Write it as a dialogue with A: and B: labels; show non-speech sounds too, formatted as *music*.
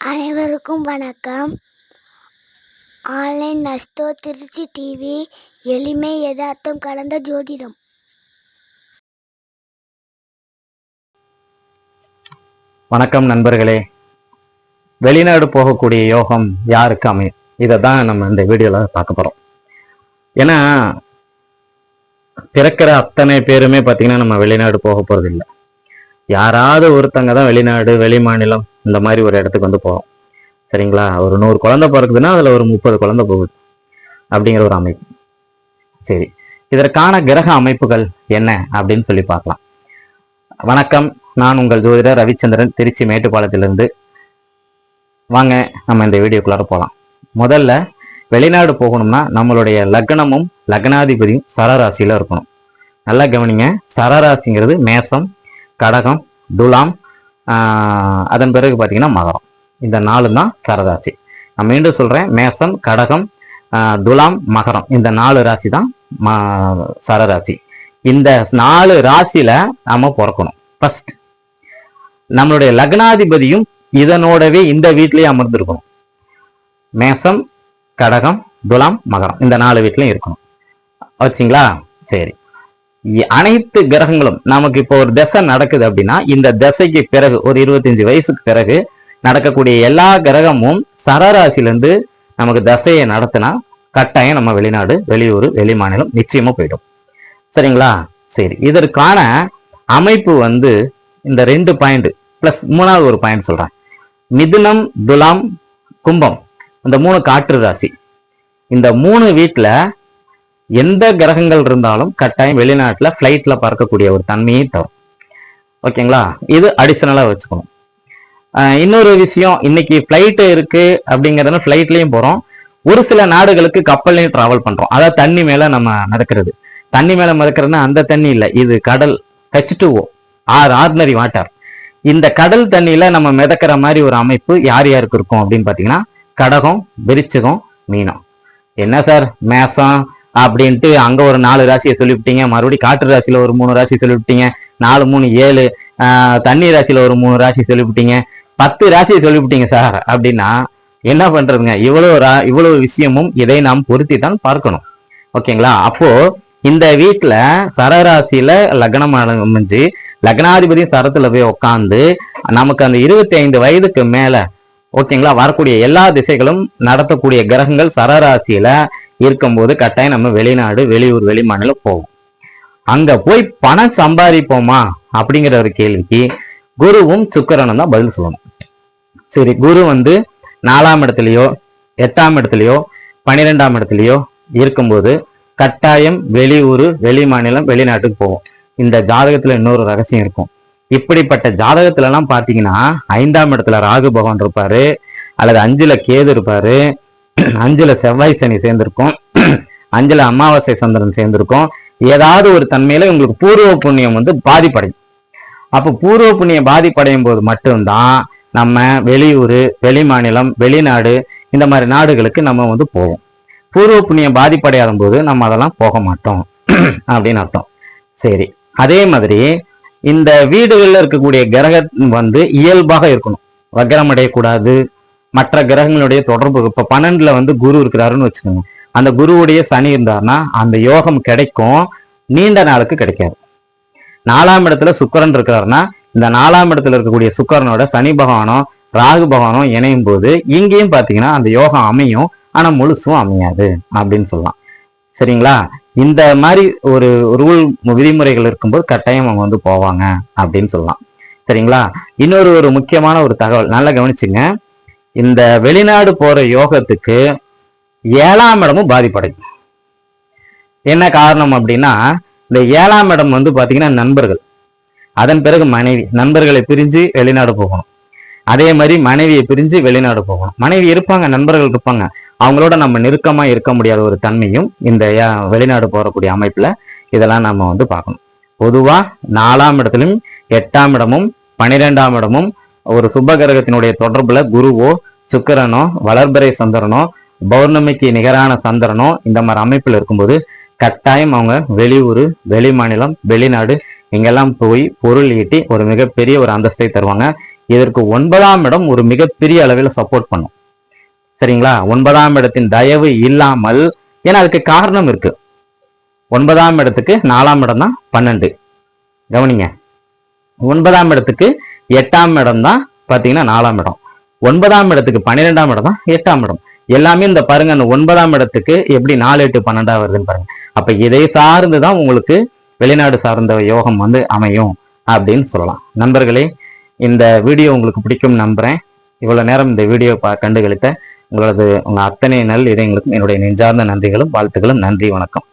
A: அனைவருக்கும் வணக்கம். Online நஸ்தோ Trichy TV எளிமை யதார்த்தம் கலந்த ஜோதிடம்.
B: வணக்கம் நண்பர்களே. வெளிநாடு போகக்கூடிய யோகம் யாருக்கு அமையும் இதை தான் நம்ம இந்த வீடியோவில் பார்க்க போகிறோம் ஏன்னா பிறக்கிற அத்தனை பேருமே பார்த்தீங்கன்னா நம்ம வெளிநாடு போக போகிறது இல்லை யாராவது ஒருத்தங்க தான் வெளிநாடு வெளி மாநிலம் இந்த மாதிரி ஒரு இடத்துக்கு வந்து போகிறோம் சரிங்களா? ஒரு நூறு குழந்தை பிறக்குதுன்னா அதில் ஒரு முப்பது குழந்தை போகுது. அப்படிங்கிற ஒரு அமைப்பு. சரி. இதற்கான கிரக அமைப்புகள் என்ன அப்படின்னு சொல்லி பார்க்கலாம். வணக்கம். நான் உங்கள் ஜோதிடர் ரவிச்சந்திரன் திருச்சி மேட்டுப்பாளையத்திலிருந்து. வாங்க நம்ம இந்த வீடியோக்குள்ளார போகலாம் முதல்ல வெளிநாடு போகணும்னா நம்மளுடைய லக்னமும் லக்னாதிபதியும் சரராசியில இருக்கணும். நல்லா கவனிங்க. சரராசிங்கிறது மேசம் கடகம் துலாம் அதன் பிறகு பார்த்தீங்கன்னா மகரம். இந்த நாலு தான் சரராசி நான் மீண்டும் சொல்கிறேன் மேசம் கடகம் துலாம் மகரம். இந்த நாலு ராசி தான் ம- சரராசி. இந்த நாலு ராசியில நாம பிறக்கணும். ஃபர்ஸ்ட் நம்மளுடைய லக்னாதிபதியும் இதனோடவே இந்த வீட்லயே அமர்ந்திருக்கணும். மேசம் கடகம் துலாம் மகரம். இந்த நாலு வீட்லயும் இருக்கணும். வச்சிங்களா? சரி. அனைத்து கிரகங்களும் நமக்கு இப்போ ஒரு திசை நடக்குது அப்படின்னா இந்த திசைக்கு பிறகு ஒரு இருபத்தஞ்சு வயசுக்கு பிறகு நடக்கக்கூடிய எல்லா கிரகமும் சரராசிலேருந்து நமக்கு தசையை நடத்தினா கட்டாயம் நம்ம வெளிநாடு வெளியூர் வெளி மாநிலம் நிச்சயமா போயிடும். சரிங்களா? சரி இதற்கான அமைப்பு வந்து இந்த ரெண்டு பாயிண்ட் பிளஸ் மூணாவது ஒரு பாயிண்ட் சொல்றேன். மிதுனம் துலாம் கும்பம் இந்த மூணு காற்று ராசி. இந்த மூணு வீட்டில் எந்த கிரகங்கள் இருந்தாலும் கட்டாயம் வெளிநாட்டுல ஃப்ளைட்ல பறக்கக்கூடிய ஒரு தன்மையை தரும். ஓகேங்களா? இது அடிஷனலா வச்சுக்கணும். ஆஹ் இன்னொரு விஷயம் இன்னைக்கு ஃப்ளைட் இருக்கு அப்படிங்கறதுனால ஃப்ளைட்லயும் போறோம். ஒரு சில நாடுகளுக்கு கப்பல்லையும் டிராவல் பண்றோம். அதாவது தண்ணி மேல நம்ம மிதக்கிறது. தண்ணி மேல மிதக்கிறதுனா அந்த தண்ணி இல்லை. இது கடல் H two R ordinary water இந்த கடல் தண்ணியில நம்ம மிதக்கிற மாதிரி ஒரு அமைப்பு யார் யாருக்கு இருக்கும் அப்படின்னு பார்த்தீங்கன்னா கடகம் விரிச்சகம் மீனம். என்ன சார்? மேசம் அப்படின்ட்டு அங்க ஒரு நாலு ராசியை சொல்லிவிட்டீங்க. மறுபடியும் காற்று ராசியில ஒரு மூணு ராசி சொல்லிவிட்டீங்க. நாலு மூணு ஏழு தண்ணி ராசியில ஒரு மூணு ராசி சொல்லிவிட்டீங்க. பத்து ராசியை சொல்லிவிட்டீங்க சார் அப்படின்னா என்ன பண்றதுங்க? இவ்வளவு ரா- இவ்வளவு விஷயமும் இதை நாம் பொருத்தி தான் பார்க்கணும். ஓகேங்களா? அப்போ இந்த வீட்டுல சரராசியில லக்னம் அமைஞ்சு லக்னாதிபதி சரத்துல போய் உட்காந்து நமக்கு அந்த இருபத்தி ஐந்து வயதுக்கு மேல ஓகேங்களா வரக்கூடிய எல்லா திசைகளும் நடத்தக்கூடிய கிரகங்கள் சரராசியில இருக்கும்போது கட்டாயம் நம்ம வெளிநாடு வெளியூர் வெளி மாநிலம் போவோம். அங்க போய் பணம் சம்பாதிப்போமா? அப்படிங்கிற ஒரு கேள்விக்கு குருவும் சுக்கரனும் தான் பதில் சொல்லணும். சரி குரு வந்து நாலாம் இடத்துலயோ எட்டாம் இடத்துலயோ பன்னிரெண்டாம் இடத்துலயோ இருக்கும்போது கட்டாயம் வெளியூர் வெளி மாநிலம் வெளிநாட்டுக்கு போவோம். இந்த ஜாதகத்துல இன்னொரு ரகசியம் இருக்கும். இப்படிப்பட்ட ஜாதகத்துல எல்லாம் பாத்தீங்கன்னா ஐந்தாம் இடத்துல ராகு பகவான் இருப்பாரு அல்லது அஞ்சுல கேது இருப்பாரு *clears throat* அஞ்சுல செவ்வாய் சனி சேர்ந்திருக்கும். *clears throat* அஞ்சுல அமாவாசை சந்திரன் சேர்ந்திருக்கும். ஏதாவது ஒரு தன்மையில உங்களுக்கு பூர்வ புண்ணியம் வந்து பாதிப்படையும். அப்போ பூர்வ புண்ணியம் பாதிப்படையும் போது மட்டும்தான் நம்ம வெளியூர் வெளி மாநிலம் வெளிநாடு இந்த மாதிரி நாடுகளுக்கு நம்ம வந்து போவோம். பூர்வ புண்ணியம் பாதிப்படையாத போது நம்ம அதெல்லாம் போக மாட்டோம். *clears throat* அப்படின்னு அர்த்தம். சரி. அதே மாதிரி இந்த வீடுகளில் இருக்கக்கூடிய கிரகம் வந்து இயல்பாக இருக்கணும். வக்கரம் அடையக்கூடாது. மற்ற கிரகங்களுடைய தொடர்பு. இப்ப பன்னெண்டுல வந்து குரு இருக்கிறாருன்னு வச்சுக்கோங்க. அந்த குருவுடைய சனி இருந்தாருன்னா அந்த யோகம் கிடைக்கும். நீண்ட நாளுக்கு கிடைக்காது. நாலாம் இடத்துல சுக்கரன் இருக்கிறாருன்னா இந்த நாலாம் இடத்துல இருக்கக்கூடிய சுக்கரனோட சனி பகவானோ ராகு பகவானோ இணையும் போது இங்கேயும் பாத்தீங்கன்னா அந்த யோகம் அமையும். ஆனா முழுசும் அமையாது அப்படின்னு சொல்லலாம். சரிங்களா? இந்த மாதிரி ஒரு ரூல் விதிமுறைகள் இருக்கும்போது கட்டாயம் அவங்க வந்து போவாங்க அப்படின்னு சொல்லலாம். சரிங்களா? இன்னொரு ஒரு முக்கியமான ஒரு தகவல். நல்லா கவனிச்சுங்க. இந்த வெளிநாடு போற யோகத்துக்கு ஏழாம் இடமும் பாதிப்படையும். என்ன காரணம் அப்படின்னா இந்த ஏழாம் இடம் வந்து பாத்தீங்கன்னா நண்பர்கள். அதன் பிறகு மனைவி நண்பர்களை பிரிஞ்சு வெளிநாடு போகணும். அதே மாதிரி மனைவியை பிரிஞ்சு வெளிநாடு போகணும். மனைவி இருப்பாங்க நண்பர்கள் இருப்பாங்க. அவங்களோட நம்ம நெருக்கமா இருக்க முடியாத ஒரு தன்மையும் இந்த வெளிநாடு போறக்கூடிய அமைப்புல இதெல்லாம் நம்ம வந்து பார்க்கணும். பொதுவா நாலாம் இடத்திலும் எட்டாம் இடமும் பனிரெண்டாம் இடமும் ஒரு சுப கிரகத்தினுடைய தொடர்புல குருவோ சுக்கரனோ வளர்பறை சந்திரனோ பௌர்ணமிக்கு நிகரான சந்திரனோ இந்த மாதிரி அமைப்பில் இருக்கும்போது கட்டாயம் அவங்க வெளியூர் வெளி மாநிலம் வெளிநாடு இங்கெல்லாம் போய் பொருள் ஈட்டி ஒரு மிகப்பெரிய ஒரு அந்தஸ்தை தருவாங்க. இதற்கு ஒன்பதாம் இடம் ஒரு மிகப்பெரிய அளவில் சப்போர்ட் பண்ணும். சரிங்களா? ஒன்பதாம் இடத்தின் தயவு இல்லாமல் ஏன்னா அதுக்கு காரணம் இருக்கு. ஒன்பதாம் இடத்துக்கு நாலாம் இடம் தான் பன்னெண்டு. கவனிங்க. ஒன்பதாம் இடத்துக்கு எட்டாம் இடம் தான் பார்த்தீங்கன்னா நாலாம் இடம். ஒன்பதாம் இடத்துக்கு பன்னிரெண்டாம் இடம் தான் எட்டாம் இடம். எல்லாமே இந்த பாருங்க அந்த ஒன்பதாம் இடத்துக்கு எப்படி நாலு எட்டு பன்னெண்டா வருதுன்னு பாருங்க. அப்ப இதை சார்ந்து தான் உங்களுக்கு வெளிநாடு சார்ந்த யோகம் வந்து அமையும் அப்படின்னு சொல்லலாம். நண்பர்களே இந்த வீடியோ உங்களுக்கு பிடிக்கும் நம்புறேன். இவ்வளவு நேரம் இந்த வீடியோ பா கண்டுகளித்த உங்களது உங்க அத்தனை நல் இதயங்களுக்கும் என்னுடைய நெஞ்சார்ந்த நன்றிகளும் வாழ்த்துக்களும் நன்றி வணக்கம்.